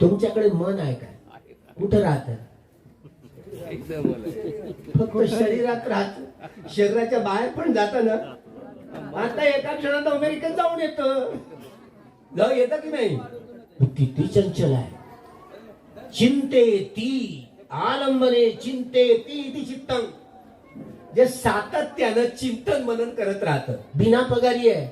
तुमच्याकडे मन आहे काय? कुठं राहत? फक्त शरीरात राहत. शरीराच्या बाहेर पण जात ना. आता एका क्षणात अमेरिकेत जाऊन येत. जाऊ येत की नाही? किती चंचल आहे. चिंते ती आलंबने चिंते ती ती चित्तंग जे सातत्यानं चिंतन मनन करत राहतं. बिना पगारी आहे.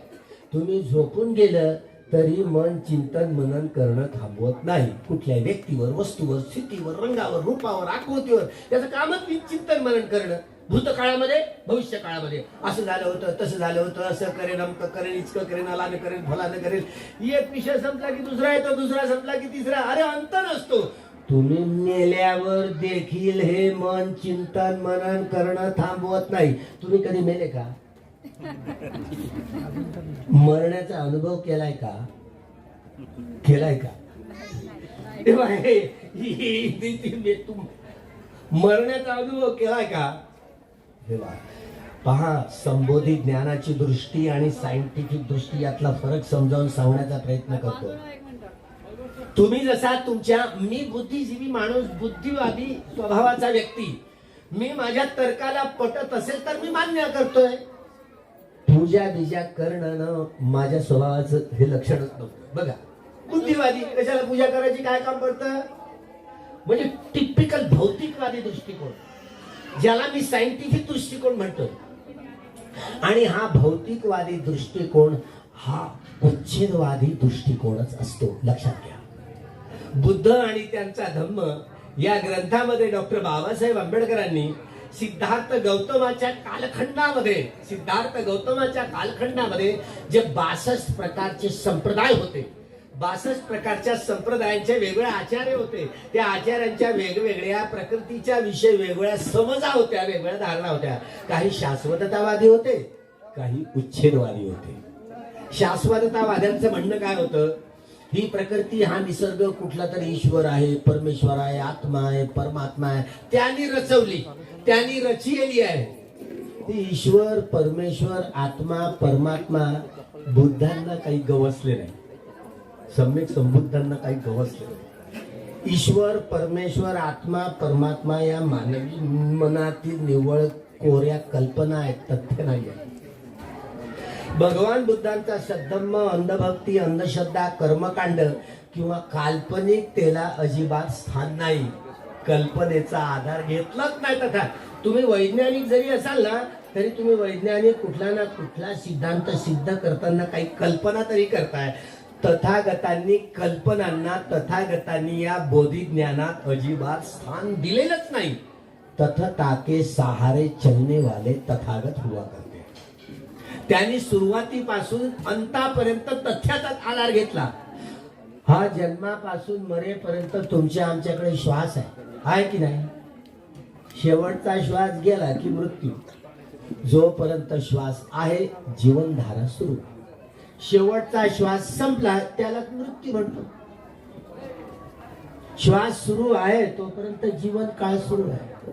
तुम्ही झोपून गेलं तरी मन चिंतन मनन करणं थांबवत नाही. कुठल्याही व्यक्तीवर वस्तूवर स्थितीवर रंगावर रूपावर आकृतीवर त्याचं कामच चिंतन मनन करणं. भूतकाळामध्ये भविष्य काळामध्ये असं झालं होतं तसं झालं होतं असं करेन अमकं करेन इचकं करेन अलानं करेन फलानं करेन. एक विषय संपला की दुसरा येतो दुसरा संपला की तिसरा. अरे अंत नसतो. तुम्ही मेल्यावर देखील हे मन चिंतन मनन करणं थांबवत नाही. तुम्ही कधी मेले का? मरण्याचा अनुभव केलाय का? केलाय का? मरण्याचा अनुभव केलाय का? पहा संबोधी ज्ञानाची दृष्टी आणि सायंटिफिक दृष्टी यातला फरक समजावून सांगण्याचा प्रयत्न करतो तुम्ही जसा तुमच्या मी बुद्धिजीवी माणूस बुद्धिवादी स्वभावाचा व्यक्ती. मी माझ्या तर्काला पटत असेल तर मी मान्य करतोय. पूजा बिजा करणं माझ्या स्वभावाचं हे लक्षणच नव्हतं. बघा बुद्धिवादी कशाला पूजा करायची काय काम पडतं म्हणजे टिपिकल भौतिकवादी दृष्टिकोन. ज्याला मी सायंटिफिक दृष्टिकोन म्हणतो. आणि हा भौतिकवादी दृष्टिकोन हा उच्छेदवादी दृष्टिकोनच असतो. लक्षात घ्या. बुद्ध आणि त्यांचा धम्म या ग्रंथामध्ये डॉक्टर बाबासाहेब आंबेडकरांनी सिद्धार्थ गौतमाच्या कालखंडामध्ये सिद्धार्थ गौतमाच्या कालखंडामध्ये जे बासष्ट प्रकारचे संप्रदाय होते बासष्ट प्रकारच्या संप्रदायांचे वेगळे आचार्य होते त्या आचार्यांच्या वेगवेगळ्या प्रकृतीच्या विषय वेगवेगळ्या समजा होत्या वेगवेगळ्या धारणा होत्या. काही शाश्वततावादी होते काही उच्छेदवादी होते. शाश्वततावाद्यांचं म्हणणं काय होतं? ही प्रकृती हा निसर्ग कुठला तरी ईश्वर आहे परमेश्वर आहे आत्मा आहे परमात्मा आहे. त्यांनी रचवली. त्यांनी रचिलेली आहे. ती ईश्वर परमेश्वर आत्मा परमात्मा बुद्धांना काही गवसले नाही. सम्यक संबुद्धांना काही गवसले नाही. ईश्वर परमेश्वर आत्मा परमात्मा या मानवी मनातील निव्वळ कोऱ्या कल्पना आहेत तथ्य नाही आहे भगवान बुद्धांचा सद्धम्म अंधभक्ती अंधश्रद्धा कर्मकांड किंवा काल्पनिकतेला अजिबात स्थान नाही. कल्पनेचा आधार घेतलाच नाही तथा तुम्ही वैज्ञानिक जरी असाल ना तरी तुम्ही वैज्ञानिक कुठला ना कुठला सिद्धांत सिद्ध करताना काही कल्पना तरी करताय. तथागतांनी कल्पनांना तथागतांनी या बोधी ज्ञानात अजिबात स्थान दिलेलंच नाही. तथ ताके सहारे चलने वाले तथागत हुआ करते. त्यांनी सुरुवातीपासून अंतापर्यंत तथ्याचाच आधार घेतला. हा जन्मापासून मरेपर्यंत तुमच्या आमच्याकडे श्वास आहे. आहे की नाही? शेवटचा श्वास गेला की मृत्यू. जोपर्यंत श्वास आहे जीवनधारा सुरू. शेवटचा श्वास संपला त्याला मृत्यू म्हणतो. श्वास सुरू आहे तोपर्यंत जीवन काळ सुरू आहे.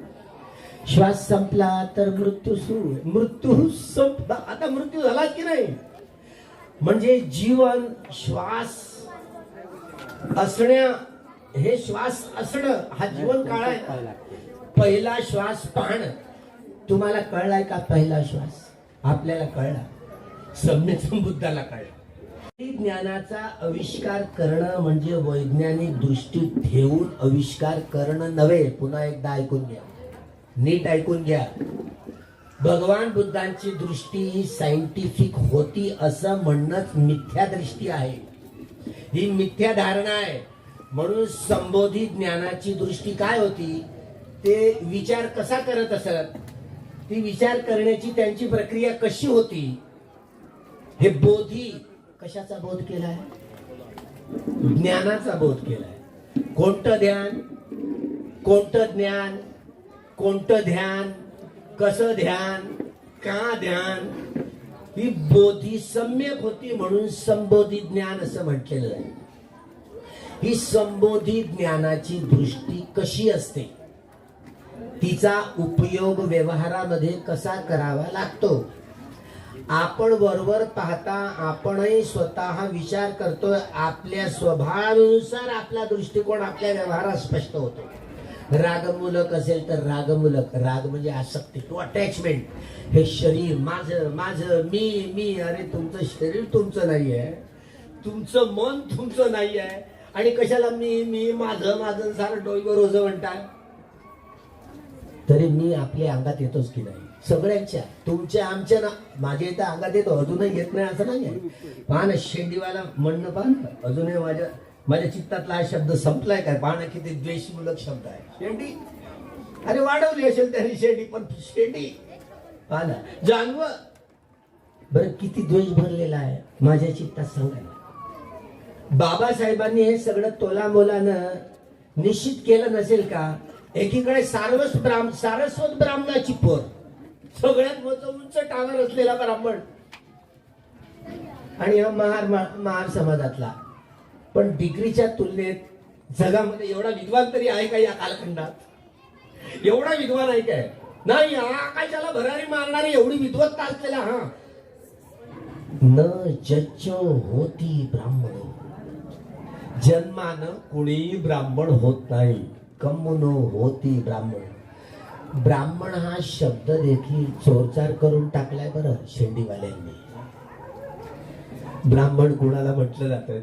श्वास संपला तर मृत्यू सुरू आहे. मृत्यू संपला आता मृत्यू झाला की नाही? म्हणजे जीवन श्वास असण्या हे श्वास असणं हा जीवन काळ आहे. पहिला श्वास पाहणं. तुम्हाला कळलाय का पहिला श्वास? आपल्याला कळला. सम्यक संबुद्धाला कळला. ज्ञानाचा आविष्कार करणं म्हणजे वैज्ञानिक दृष्टी ठेवून आविष्कार करणं नव्हे. पुन्हा एकदा ऐकून घ्या. नीट ऐकून घ्या. भगवान बुद्धांची दृष्टी ही सायंटिफिक होती असं म्हणणंच मिथ्या दृष्टी आहे. ही मिथ्या धारणा आहे. म्हणून संबोधित ज्ञानाची दृष्टी काय होती? ते विचार कसा करत असत? ती विचार करण्याची त्यांची प्रक्रिया कशी होती? हे बोधी कशाचा बोध केलाय? ज्ञानाचा बोध केलाय. कोणतं ध्यान? कोणतं ज्ञान? कोणतं ध्यान? कसं ध्यान? का ध्यान? ही बोधी सम्यक होती म्हणून संबोधित ज्ञान असं म्हटलेलं आहे. ही संबोधित ज्ञानाची दृष्टी कशी असते? तिचा उपयोग व्यवहारामध्ये कसा करावा लागतो? आपण बरोबर पाहता आपणही स्वतः विचार करतोय आपल्या स्वभावानुसार आपला दृष्टिकोन आपल्या व्यवहारात स्पष्ट होतो. रागमूलक असेल तर रागमूलक राग म्हणजे आसक्ती टू अटॅचमेंट हे शरीर माझं माझं मी मी अरे तुमचं शरीर तुमचं नाही आहे तुमचं मन तुमचं नाही आहे आणि कशाला मी मी माझं माझं सारं डोईवर रोज म्हणताय तरी मी आपल्या अंगात येतोच की नाही. सगळ्यांच्या तुमच्या आमच्या ना माझ्या इथं अंगात येतो अजूनही येत नाही असं नाही आहे पहा ना शेंडीवाला म्हणणं पहा ना अजूनही माझ्या माझ्या चित्तातला हा शब्द संपलाय काय? पहा ना किती द्वेषमूलक शब्द आहे. शेंडी? अरे वाढवली असेल त्यांनी शेंडी पण शेंडी? पहा ना जानव? बरं किती द्वेष भरलेला आहे. माझ्या चित्तात सांगायला. बाबासाहेबांनी हे सगळं तोलामोलानं निश्चित केलं नसेल का? एकीकडे सारवस ब्राह्म सारस्वत ब्राह्मणाची पोर. सगळ्यात मोठं उंच टावर असलेला ब्राह्मण. आणि हा महार महार समाजातला. पण डिग्रीच्या तुलनेत जगामध्ये एवढा विद्वान तरी आहे का या कालखंडात? एवढा विद्वान आहे काय? नाही हा आकाशाला भरारी मारणारी एवढी विद्वत्ता असलेला हा. न जच्च होती ब्राह्मण. जन्मानं कुणीही ब्राह्मण होत नाही. कमून होती ब्राह्मण. ब्राह्मण हा शब्द देखील चोरचार करून टाकलाय बरं शेंडीवाल्यांनी ब्राह्मण कुणाला म्हटलं जातं?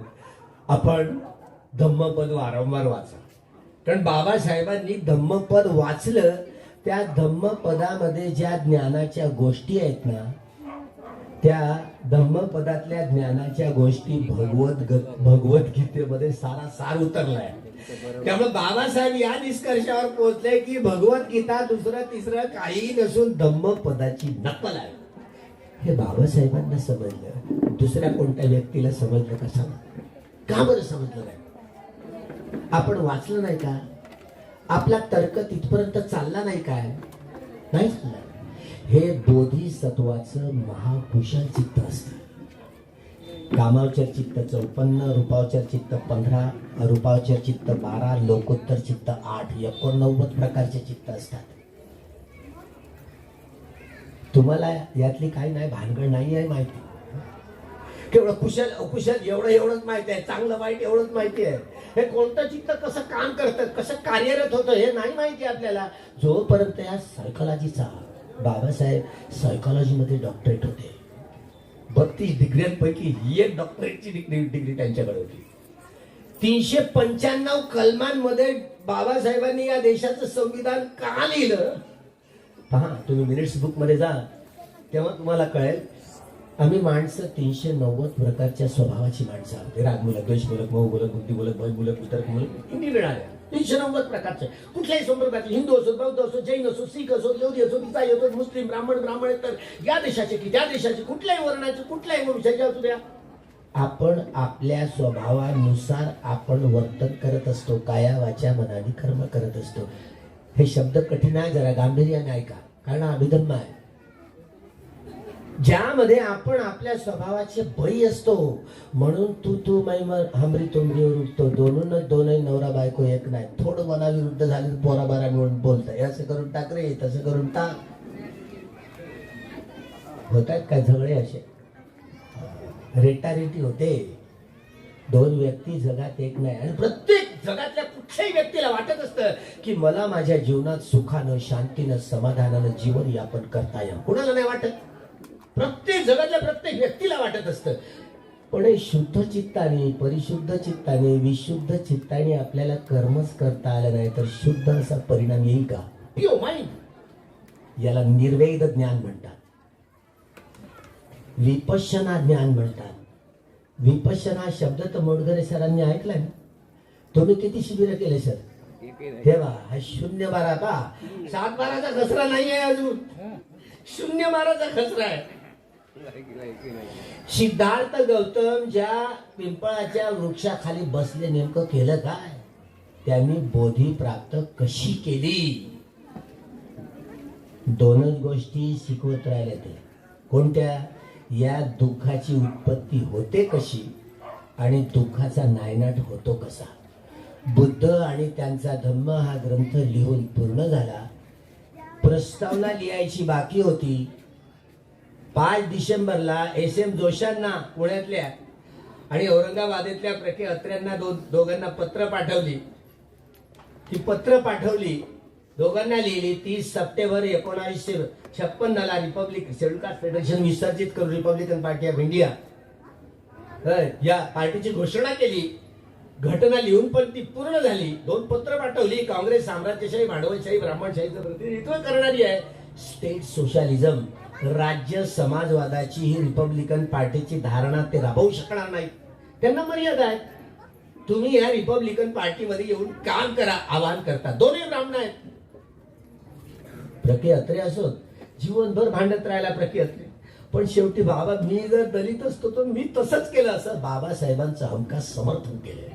आपण धम्मपद वारंवार वाचा. कारण बाबासाहेबांनी धम्मपद वाचलं त्या धम्मपदामध्ये ज्या ज्ञानाच्या गोष्टी आहेत ना त्या धम्मपदातल्या ज्ञानाच्या गोष्टी भगवत ग- भगवद्गीतेमध्ये सारा सार उतरलाय. त्यामुळे बाबासाहेब या निष्कर्षावर पोहोचले की भगवद्गीता दुसरं तिसरं काही नसून धम्मपदाची नकल आहे. हे बाबासाहेबांना समजलं. दुसऱ्या कोणत्या व्यक्तीला समजलं का का बरं समजलं नाही? आपण वाचलं नाही का? आपला तर्क तिथपर्यंत चालला नाही काय? नाही चालला हे बोधिसत्वाचं महाकुशल चित्त असतं. कामावचर चित्त चौपन्न रूपावचर चित्त पंधरा रूपावचर चित्त बारा लोकोत्तर चित्त आठ एकोणनव्वद प्रकारचे चित्त असतात. तुम्हाला यातली काही नाही भानगड नाही आहे माहिती. केवढं कुशल अकुशल एवढं एवढंच माहिती आहे. चांगलं वाईट एवढंच माहिती आहे. हे कोणतं चित्त कसं काम करतं कसं कार्यरत होतं हे नाही माहिती आपल्याला. जोपर्यंत या सायकोलॉजीचा बाबासाहेब सायकॉलॉजीमध्ये डॉक्टरेट होते. बत्तीस डिग्र्यांपैकी ही एक डॉक्टरेटची डिग्री डिग्री त्यांच्याकडे होती. तीनशे पंच्याण्णव कलमांमध्ये बाबासाहेबांनी या देशाचं संविधान का लिहिलं? पहा तुम्ही मिनिट्स बुकमध्ये जा. तेव्हा तुम्हाला कळेल आम्ही माणसं तीनशे नव्वद प्रकारच्या स्वभावाची माणसं आहोत. बुद्धी द्वेषमूलक मऊमूलक बुद्धिमूलक भयमूलक वितर्कमूलक इंडी मिळाल्या? तीनशे नव्वद प्रकारचे. कुठल्याही संप्रदायाचे हिंदू असो बौद्ध असो जैन असो शीख असो यहुदी असो इसाई असो मुस्लिम ब्राह्मण ब्राह्मण तर या देशाचे की त्या देशाचे कुठल्याही वर्णाचे कुठल्याही वंशाचे असू द्या. आपण आपल्या स्वभावानुसार आपण वर्तन करत असतो काया वाच्या मनाने कर्म करत असतो. हे शब्द कठीण आहे जरा गांभीर्याने ऐका. कारण हा अभिधम्म आहे. ज्यामध्ये आपण आपल्या स्वभावाचे बळी असतो. म्हणून तू तू मैमर हमरी तुमरीवर उठतो. दोनून दोनही नवरा बायको एक नाही. थोडं मनाविरुद्ध झाले तर पोरा बारा म्हणून बोलताय. असं करून टाक रे तसं करून टाक. होत आहेत काय झगडे असे? रेटारेटी होते. दोन व्यक्ती जगात एक नाही. आणि प्रत्येक जगातल्या कुठल्याही व्यक्तीला वाटत असतं की मला माझ्या जीवनात सुखानं शांतीनं समाधानानं जीवन यापन करता येईल कुणाला नाही वाटत? प्रत्येक जगातल्या प्रत्येक व्यक्तीला वाटत असतं. पण हे शुद्ध चित्ताने परिशुद्ध चित्ताने विशुद्ध चित्ताने आपल्याला कर्मच करता आलं नाही तर शुद्ध असा परिणाम येईल का? प्युअर माइंड याला निर्वेद ज्ञान म्हणतात. विपश्यना ज्ञान म्हणतात. विपश्यना शब्द तर मोडगरे सरांनी ऐकलाय ना? तुम्ही किती शिबिर केले सर? तेव्हा हा शून्य बारा का? सात बाराचा खसरा नाही आहे अजून. शून्य बाराचा खसरा आहे. ऐकलं सिद्धार्थ गौतम ज्या पिंपळाच्या वृक्षाखाली बसले नेमकं केलं काय? त्यांनी बोधी प्राप्त कशी केली? दोनच गोष्टी शिकवत राहिल्या ते. कोणत्या? या दुःखाची उत्पत्ती होते कशी आणि दुःखाचा नायनाट होतो कसा? बुद्ध आणि त्यांचा धम्म हा ग्रंथ लिहून पूर्ण झाला. प्रस्तावना लिहायची बाकी होती. पाच डिसेंबरला एस एम जोशांना पुण्यातल्या आणि औरंगाबादेतल्या प्रके अत्र्यांना दो दोघांना पत्र पाठवली. ती पत्र पाठवली. दोघांना लिहिली. तीस सप्टेंबर एकोणावीसशे छप्पन्नला रिपब्लिक शेड्यूल कास्ट फेडरेशन विसर्जित करून रिपब्लिकन पार्टी ऑफ इंडिया. या पार्टीची घोषणा केली. घटना लिहून पण ती पूर्ण झाली. दोन पत्र पाठवली. काँग्रेस साम्राज्यशाही भांडवलशाही ब्राह्मणशाहीचं प्रतिनिधित्व करणारी आहे. State socialism. राज्य समाजवादाची ही रिपब्लिकन पार्टीची धारणा ते राबवू शकणार नाही त्यांना मर्यादा आहेत. तुम्ही या रिपब्लिकन पार्टीमध्ये येऊन काम करा आवाहन करता. दोन्ही ब्राह्मण आहेत. प्रके अत्रे असोत जीवनभर भांडत राहिला प्रके अत्रे पण शेवटी बाबा मी जर दलित असतो तर मी तसंच केलं असं बाबासाहेबांचं हमखास समर्थन केलंय.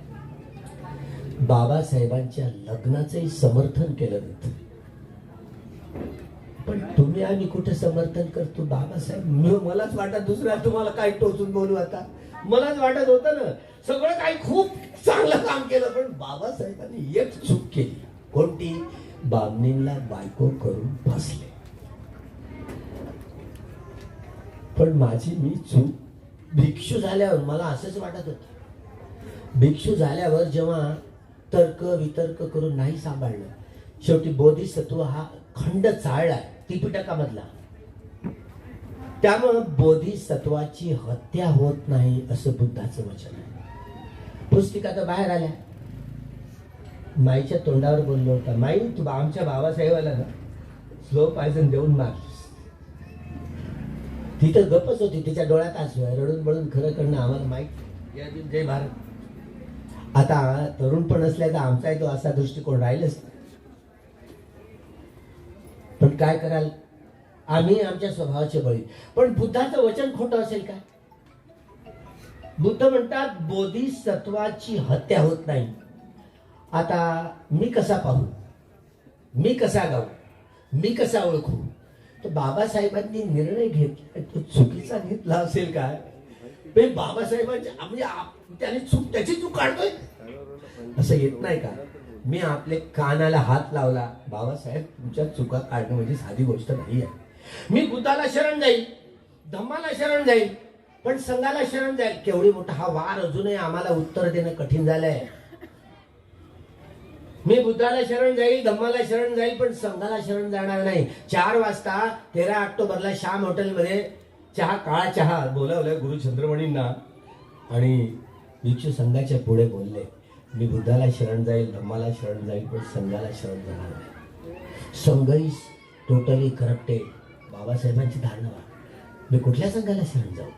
बाबासाहेबांच्या लग्नाचंही समर्थन केलं जातं. पण तुम्ही आम्ही कुठे समर्थन करतो? बाबासाहेब मी- मलाच वाटत दुसऱ्या तुम्हाला काय टोचून बोलू आता. मलाच वाटत होतं ना सगळं काही खूप चांगलं काम केलं पण बाबासाहेबांनी एक चूक केली. कोणती? बामणींना बायको करून फसले. पण माझी मी चूक भिक्षू झाल्यावर मला असंच वाटत होतं. भिक्षू झाल्यावर जेव्हा तर्क वितर्क करून नाही सांभाळलं शेवटी बोधिसत्व हा खंड चाळलाय. त्रिपिटकामधला. त्यामुळं बोधिसत्वाची हत्या होत नाही असं बुद्धाचं वचन आहे. पुस्तिका तर बाहेर आल्या. माईच्या तोंडावर बोललो होता माई तू आमच्या बाबासाहेबाला ना स्लो पायझन देऊन मारलीस. ती तर गपच होती तिच्या डोळ्यात आसू आहे रडून बडून खरं करणं आम्हाला माहीत जय भारत. आता तरुण पण असल्या तर आमचाही तो असा दृष्टिकोन राहीलच काय कराल? आम्ही आमच्या स्वभावाचे बळी. पण बुद्धाचं वचन खोटं असेल काय बुद्ध म्हणतात बोधिसत्वाची हत्या होत नाही. आता मी कसा पाहू? मी कसा गाऊ? मी कसा ओळखू? तर बाबासाहेबांनी निर्णय घेतला. तो चुकीचा घेतला असेल काय? बाबासाहेबांच्या म्हणजे आप- त्याने चूक त्याची चूक काढतोय? असं येत नाही का? मी आपले कानाला हात लावला. बाबासाहेब तुमच्या चुका काढणं म्हणजे साधी गोष्ट नाही आहे. मी बुद्धाला शरण जाईल धम्माला शरण जाईल पण संघाला शरण जाईल. केवढी मोठा हा वार अजूनही आम्हाला उत्तर देणं कठीण झालंय. मी बुद्धाला शरण जाईल धम्माला शरण जाईल पण संघाला शरण जाणार नाही. चार वाजता तेरा ऑक्टोबरला श्याम हॉटेलमध्ये चहा काळा चहा बोलावलं गुरु चंद्रमणींना आणि भिक्षू संघाच्या पुढे बोलले. मी बुद्धाला शरण जाईल धम्माला शरण जाईल पण संघाला शरण जाणार नाही. संघही टोटली करप्टेड बाबासाहेबांची धारणा मी कुठल्या संघाला शरण जाऊ?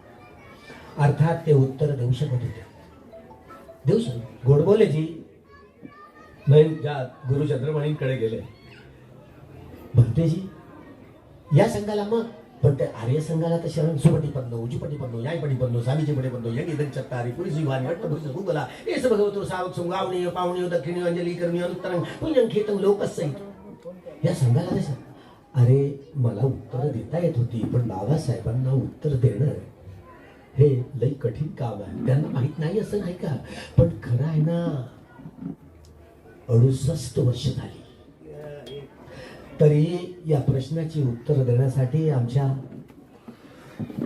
अर्थात ते उत्तर देऊ शकत होते. देऊ शकत गोडबोलेजी जी नाही ज्या गुरु चंद्रमणींकडे गेले. भक्तेजी या संघाला मग पण त्या आर्य संघाला तर शरण सुपटी पडलो उजीपटी पडलो यायपटी पडलो सामीची पडे पडलो यंग इदन चत्तारी पुरीसी वाणी वट्टभुज भूगला एस भगवतो सावक सुंगावणी पावणी दक्षिणी अंजली करणी अनुत्तरंग पुण्यं खेतं लोकसहित. या संघाला तसं अरे मला उत्तर देता येत होती पण बाबासाहेबांना उत्तर देणं हे लई कठीण काम आहे. त्यांना माहीत नाही असं नाही का? पण खरं आहे ना अडुसष्ट वर्ष झाली. तरी या प्रश्नाची उत्तर देण्यासाठी आमच्या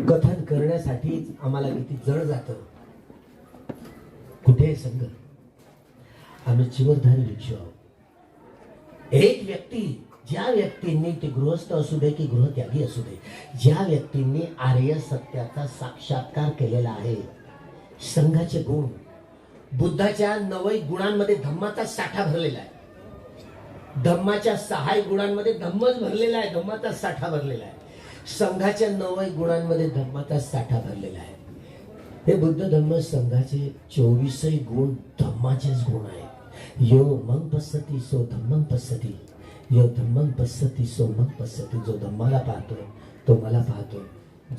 कथन करण्यासाठीच आम्हाला किती जड जात. कुठे आहे संघ? आम्ही जीवनधारी भिक्षू आहोत. एक व्यक्ती ज्या व्यक्तींनी ते गृहस्थ असू दे की गृहत्यागी असू दे ज्या व्यक्तींनी आर्य सत्याचा साक्षात्कार केलेला आहे संघाचे गुण बुद्धाच्या नवई गुणांमध्ये धम्माचा साठा भरलेला आहे. धम्माच्या सहाय गुणांमध्ये धम्मच भरलेला आहे धम्माचा साठा भरलेला आहे. संघाच्या नवय गुणांमध्ये धम्माचा साठा भरलेला आहे. हे बुद्ध धम्म संघाचे चोवीसही गुण धम्माचेच गुण आहेत. यो मग पसती सो धम्मंग पसती यो धम्मंग पसती सो मग पसती जो धम्माला पाहतोय तो मला पाहतोय.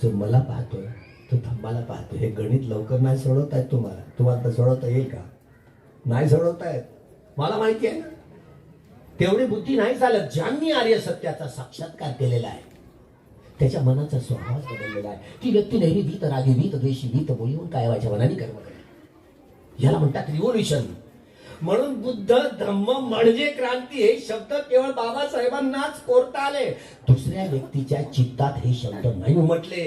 जो मला पाहतोय तो धम्माला पाहतोय. हे गणित लवकर नाही सोडवता येत तुम्हाला. तुम्हाला सोडवता येईल का? नाही सोडवता येत. मला माहिती आहे ना? तेवढी बुद्धी नाही चालत. ज्यांनी आर्य सत्याचा साक्षात्कार केलेला आहे त्याच्या मनाचा स्वभाव बदललेला आहे. ती व्यक्ती नेहमी भीत रागी भीत द्वेषी भीत बोलून काय व्हायच्या मनाने कर्म करेल? याला म्हणतात रिव्होल्युशन म्हणून बुद्ध धम्म म्हणजे क्रांती. हे शब्द केवळ बाबासाहेबांनाच कोरता आले. दुसऱ्या व्यक्तीच्या चित्तात हे शब्द नाही म्हटले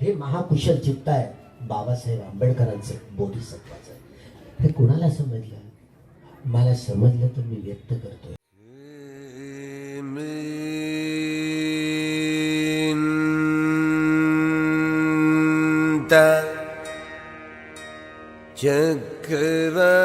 हे महाकुशल चित्त आहे. बाबासाहेब आंबेडकरांचं बोधिसत्वाचं. हे कुणाला समजलं? मला समजलं तर मी व्यक्त करतोय. चक्रवाले